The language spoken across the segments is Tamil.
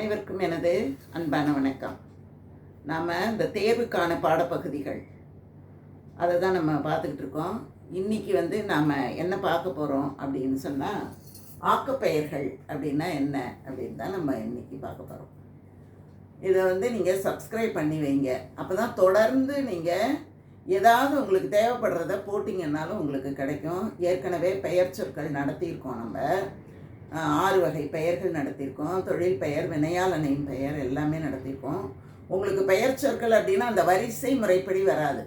அனைவருக்கும் எனது அன்பான வணக்கம். நாம் இந்த தேர்வுக்கான பாடப்பகுதிகள். அதை தான் நம்ம பார்த்துக்கிட்டு இருக்கோம். இன்றைக்கி வந்து நாம் என்ன பார்க்க போகிறோம் அப்படின்னு சொன்னால் ஆக்கப்பெயர்கள் அப்படின்னா என்ன அப்படின்னு தான் நம்ம இன்றைக்கி பார்க்க போகிறோம் இதை வந்து நீங்கள் சப்ஸ்கிரைப் பண்ணி வைங்க. அப்போ தான் தொடர்ந்து நீங்கள் ஏதாவது உங்களுக்கு தேவைப்படுறத போட்டிங்கன்னாலும் உங்களுக்கு கிடைக்கும். ஏற்கனவே பெயர் சொற்கள் நடத்தியிருக்கோம் நம்ம. ஆறு வகை பெயர்கள் நடத்தியிருக்கோம். தொழில் பெயர் வினையாளனையின் பெயர் எல்லாமே நடத்தியிருக்கோம். உங்களுக்கு பெயர் சொற்கள் அப்படின்னா அந்த வரிசை முறைப்படி வராது.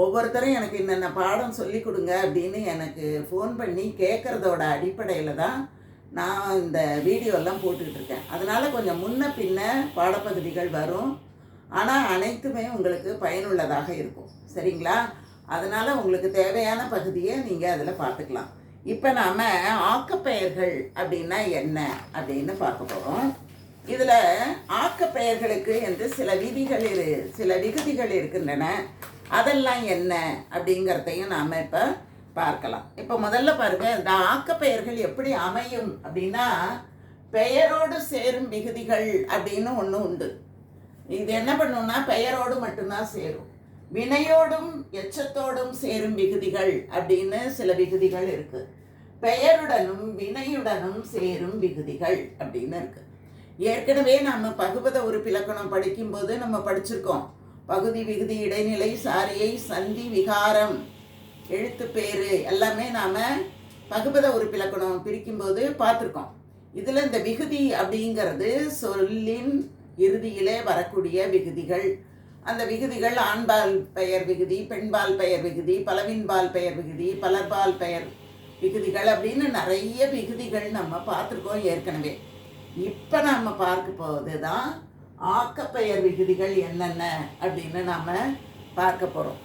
ஒவ்வொருத்தரும் எனக்கு என்னென்ன பாடம் சொல்லி கொடுங்க அப்படின்னு எனக்கு ஃபோன் பண்ணி கேட்குறதோட அடிப்படையில் தான் நான் இந்த வீடியோலாம் போட்டுக்கிட்டு இருக்கேன். அதனால் கொஞ்சம் முன்ன பின்ன பாடப்பகுதிகள் வரும். ஆனால் அனைத்துமே உங்களுக்கு பயனுள்ளதாக இருக்கும். சரிங்களா? அதனால் உங்களுக்கு தேவையான பகுதியை நீங்கள் அதில் பார்த்துக்கலாம். இப்போ நாம் ஆக்கப்பெயர்கள் அப்படின்னா என்ன அப்படின்னு பார்க்க போகிறோம் இதில் ஆக்கப்பெயர்களுக்கு என்று சில விதிகள் இரு சில விகுதிகள் இருக்கின்றன. அதெல்லாம் என்ன அப்படிங்கிறதையும் நாம் இப்போ பார்க்கலாம். இப்போ முதல்ல பாருங்க இந்த ஆக்கப்பெயர்கள் எப்படி அமையும் அப்படின்னா பெயரோடு சேரும் விகுதிகள் அப்படின்னு ஒன்று உண்டு. இது என்ன பண்ணுன்னா பெயரோடு மட்டும்தான் சேரும். வினையோடும் எச்சத்தோடும் சேரும் விகுதிகள் அப்படின்னு சில விகுதிகள் இருக்கு. பெயருடனும் வினையுடனும் சேரும் விகுதிகள் அப்படின்னு இருக்கு. ஏற்கனவே நம்ம பகுபத உறுப்பிலக்கணம் படிக்கும்போது நம்ம படிச்சிருக்கோம். பகுதி விகுதி இடைநிலை சாரியை சந்தி விகாரம் எழுத்து பேரு எல்லாமே நாம பகுபத உறுப்பிலக்கணம் பிரிக்கும்போது பார்த்துருக்கோம். இதில் இந்த விகுதி அப்படிங்கிறது சொல்லின் இறுதியிலே வரக்கூடிய விகுதிகள். அந்த விகுதிகள் ஆண்பால் பெயர் விகுதி பெண்பால் பெயர் விகுதி பலவின்பால் பெயர் விகுதி பலர்பால் பெயர் விகுதிகள் அப்படின்னு நிறைய விகுதிகள் நம்ம பார்த்துருக்கோம் ஏற்கனவே. இப்போ நம்ம பார்க்க போவது தான் ஆக்கப்பெயர் விகுதிகள் என்னென்ன அப்படின்னு நாம் பார்க்க போகிறோம்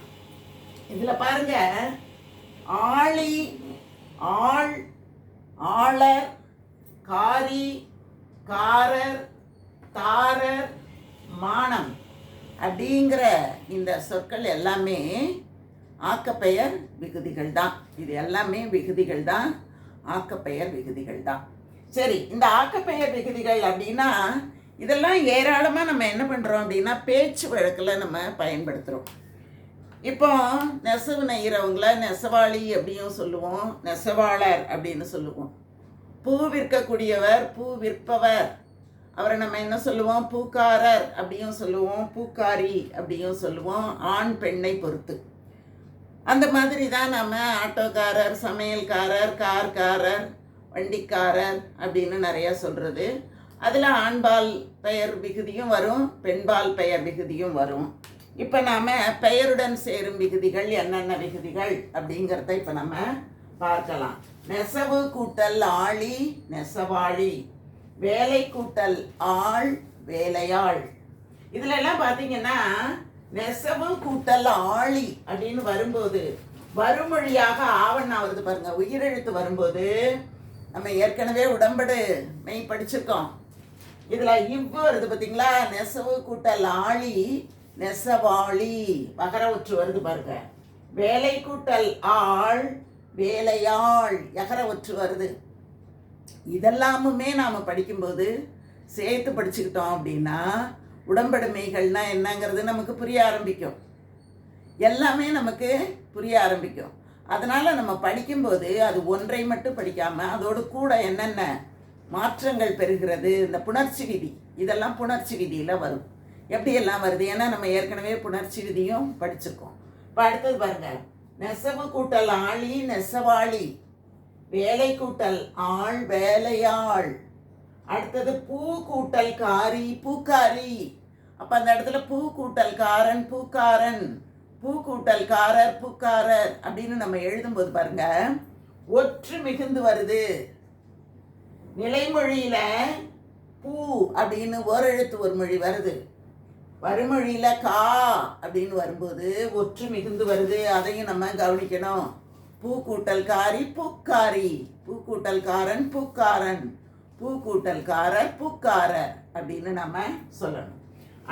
இதில் பாருங்க ஆளி ஆள் ஆளர் காரி காரர் தாரர் மானம். அப்படிங்கிற இந்த சொற்கள் எல்லாமே ஆக்கப்பெயர் விகுதிகள் தான். இது எல்லாமே விகுதிகள் தான். ஆக்கப்பெயர் விகுதிகள் தான். சரி இந்த ஆக்கப்பெயர் விகுதிகள் அப்படின்னா இதெல்லாம் ஏராளமாக நம்ம என்ன பண்ணுறோம் அப்படின்னா பேச்சு வழக்கில் நம்ம பயன்படுத்துகிறோம் இப்போ நெசவு நெய்கிறவங்கள நெசவாளி அப்படியும் சொல்லுவோம் நெசவாளர் அப்படின்னு சொல்லுவோம். பூ விற்கக்கூடியவர் பூ விற்பவர் அவரை நம்ம என்ன சொல்லுவோம்? பூக்காரர் அப்படியும் சொல்லுவோம். பூக்காரி அப்படியும் சொல்லுவோம். ஆண் பெண்ணை பொறுத்து. அந்த மாதிரி தான் நம்ம ஆட்டோக்காரர் சமையல்காரர் கார்காரர் வண்டிக்காரர் அப்படின்னு நிறையா சொல்கிறது அதில் ஆண்பால் பெயர் விகுதியும் வரும் பெண்பால் பெயர் விகுதியும் வரும். இப்போ நாம் பெயருடன் சேரும் விகுதிகள் என்னென்ன விகுதிகள் அப்படிங்கிறத இப்போ நம்ம பார்க்கலாம். நெசவு கூட்டல் ஆழி நெசவாழி. வேலை கூட்டல் ஆள் வேலையாள். இதுல எல்லாம் பார்த்தீங்கன்னா நெசவு கூட்டல் ஆளி அப்படின்னு வரும்போது வருமொழியாக ஆவண்ணா வருது பாருங்க உயிரெழுத்து வரும்போது நம்ம ஏற்கனவே உடம்படு மெய் படிச்சிருக்கோம். இதுல இவ்வு வருது பார்த்தீங்களா நெசவு கூட்டல் ஆளி நெசவாளி வகர ஒற்று வருது பாருங்க. வேலை கூட்டல் ஆள் வேலையாள் எகர ஒற்று வருது. இதெல்லாமுமே நாம் படிக்கும்போது சேர்த்து படிச்சுக்கிட்டோம் அப்படின்னா உடம்படுமைகள்னா என்னங்கிறது நமக்கு புரிய ஆரம்பிக்கும். எல்லாமே நமக்கு புரிய ஆரம்பிக்கும். அதனால் நம்ம படிக்கும்போது அது ஒன்றை மட்டும் படிக்காமல் அதோடு கூட என்னென்ன மாற்றங்கள் பெறுகிறது இந்த புணர்ச்சி விதி இதெல்லாம் புணர்ச்சி விதியில் வரும். எப்படியெல்லாம் வருது? ஏன்னா நம்ம ஏற்கனவே புணர்ச்சி விதியும் படிச்சிருக்கோம். இப்போ அடுத்தது பாருங்கள் நெசவு கூட்டல் ஆளி நெசவாளி. வேலை கூட்டல் ஆள் வேலையாள். அடுத்தது பூ கூட்டல் காரி பூக்காரி. அப்ப அந்த இடத்துல பூ கூட்டல் காரன் பூக்காரன். பூ கூட்டல் காரர் பூக்காரர் அப்படின்னு நம்ம எழுதும்போது பாருங்க ஒற்று மிகுந்து வருது. நிலைமொழியில பூ அப்படின்னு ஒரு எழுத்து ஒரு மொழி வருது. வறுமொழியில கா அப்படின்னு வரும்போது ஒற்று மிகுந்து வருது. அதையும் நம்ம கவனிக்கணும். பூக்கூட்டல்காரி பூக்காரி. பூக்கூட்டல்காரன் பூக்காரன். பூக்கூட்டல்காரர் பூக்காரர் அப்படின்னு நம்ம சொல்லணும்.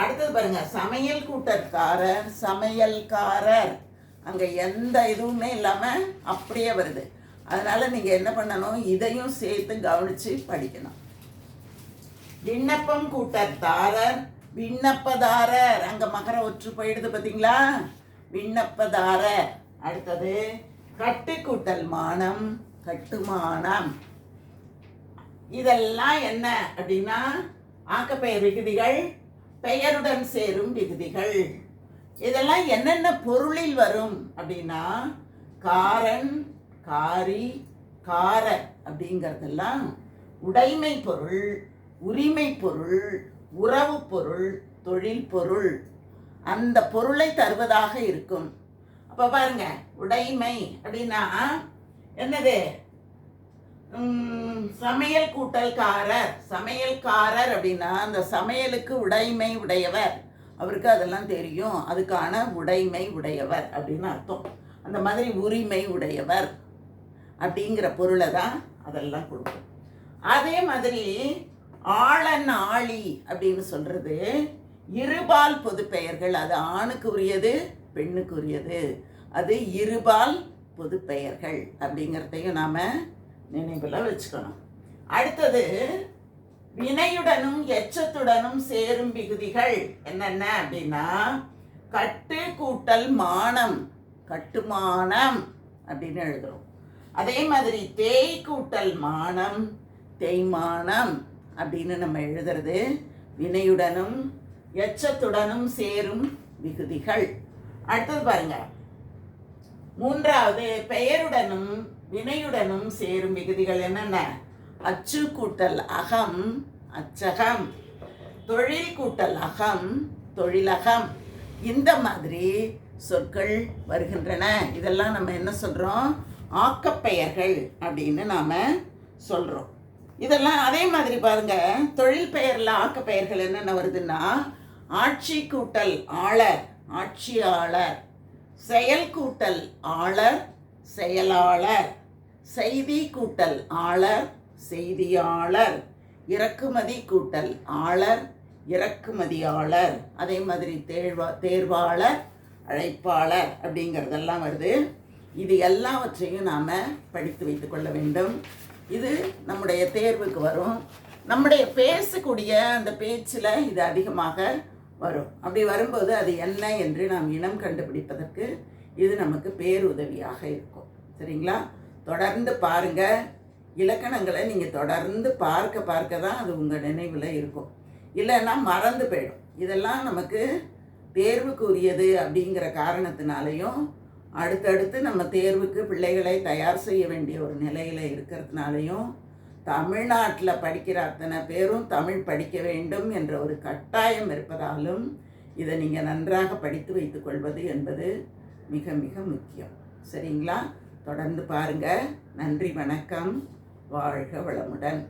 அடுத்தது பாருங்க சமையல் கூட்டற்காரர் சமையல்காரர். அங்கே எந்த இதுவுமே இல்லாமல் அப்படியே வருது. அதனால நீங்கள் என்ன பண்ணணும்? இதையும் சேர்த்து கவனித்து படிக்கணும். விண்ணப்பம் கூட்டத்தாரர் விண்ணப்பதாரர். அங்கே மகர ஒற்று போயிடுது பார்த்தீங்களா விண்ணப்பதாரர். அடுத்தது கட்டுக்கூட்டல் மானம் கட்டுமானம். இதெல்லாம் என்ன அப்படின்னா ஆக்கப்பெயர் விகுதிகள் பெயருடன் சேரும் விகுதிகள். இதெல்லாம் என்னென்ன பொருளில் வரும் அப்படின்னா காரன் காரி கார அப்படிங்கிறதெல்லாம் உடைமை பொருள் உரிமை பொருள் உறவு பொருள் தொழில் பொருள். அந்த பொருளை தருவதாக இருக்கும். அப்போ பாருங்க உடைமை அப்படின்னா என்னது? சமையல் கூட்டல்காரர். சமையல்காரர் அப்படின்னா அந்த சமையலுக்கு உடைமை உடையவர். அவருக்கு அதெல்லாம் தெரியும். அதுக்கான உடைமை உடையவர் அப்படின்னு அர்த்தம். அந்த மாதிரி உரிமை உடையவர் அப்படிங்கிற பொருளை தான் அதெல்லாம் கொடுக்கும். அதே மாதிரி ஆளன் ஆளி அப்படின்னு சொல்றது இருபால் பொது பெயர்கள் அது ஆணுக்கு உரியது பெண்ணுக்குரியது. அது இருபால் பொது பெயர்கள் அப்படிங்கிறதையும் நாம் நினைவில் வச்சுக்கணும். அடுத்தது வினையுடனும் எச்சத்துடனும் சேரும் விகுதிகள் என்னென்ன அப்படின்னா கட்டு கூட்டல் மானம் கட்டுமானம் அப்படின்னு எழுதுறோம். அதே மாதிரி தேய் கூட்டல் மானம் தேய்மானம் அப்படின்னு நம்ம எழுதுறது வினையுடனும் எச்சத்துடனும் சேரும் விகுதிகள். அடுத்தது பாருங்க. மூன்றாவது பெயருடனும் வினையுடனும் சேரும் விகுதிகள் என்னென்ன? அச்சு கூட்டல் அகம் அச்சகம். தொழில் கூட்டல் அகம் தொழிலகம். இந்த மாதிரி சொற்கள் வருகின்றன. இதெல்லாம் நம்ம என்ன சொல்கிறோம் ஆக்கப்பெயர்கள் அப்படின்னு நாம் சொல்கிறோம் இதெல்லாம் அதே மாதிரி பாருங்க. தொழில் பெயரில் ஆக்கப்பெயர்கள் என்னென்ன வருதுன்னா ஆட்சி கூட்டல் ஆளர். ஆட்சியாளர் செயல் கூட்டல் ஆளர் செயலாளர் செய்தி கூட்டல் ஆளர் செய்தியாளர் இறக்குமதி கூட்டல் ஆளர் இறக்குமதியாளர் அதே மாதிரி தேர்வா தேர்வாளர் அழைப்பாளர் அப்படிங்கிறதெல்லாம் வருது. இது எல்லாவற்றையும் நாம் படித்து வைத்துக்கொள்ள வேண்டும். இது நம்முடைய தேர்வுக்கு வரும். நம்முடைய பேசக்கூடிய அந்த பேச்சில் இது அதிகமாக வரும். அப்படி வரும்போது அது என்ன என்று நாம் இனம் கண்டுபிடிப்பதற்கு இது நமக்கு பேருதவியாக இருக்கும். சரிங்களா? தொடர்ந்து பாருங்க. இலக்கணங்களை நீங்கள் தொடர்ந்து பார்க்க பார்க்க தான் அது உங்கள் நினைவில் இருக்கும். இல்லைன்னா மறந்து போயிடும். இதெல்லாம் நமக்கு தேர்வுக்கு உரியது அப்படிங்கிற காரணத்தினாலையும் அடுத்தடுத்து நம்ம தேர்வுக்கு பிள்ளைகளை தயார் செய்ய வேண்டிய ஒரு நிலையில் இருக்கிறதுனாலையும் தமிழ்நாட்டில் படிக்கிற அத்தனை பேரும் தமிழ் படிக்க வேண்டும் என்ற ஒரு கட்டாயம் இருப்பதாலும் இதை நீங்கள் நன்றாக படித்து வைத்துக்கொள்வது என்பது மிக மிக முக்கியம். சரிங்களா? தொடர்ந்து பாருங்கள் நன்றி வணக்கம். வாழ்க வளமுடன்.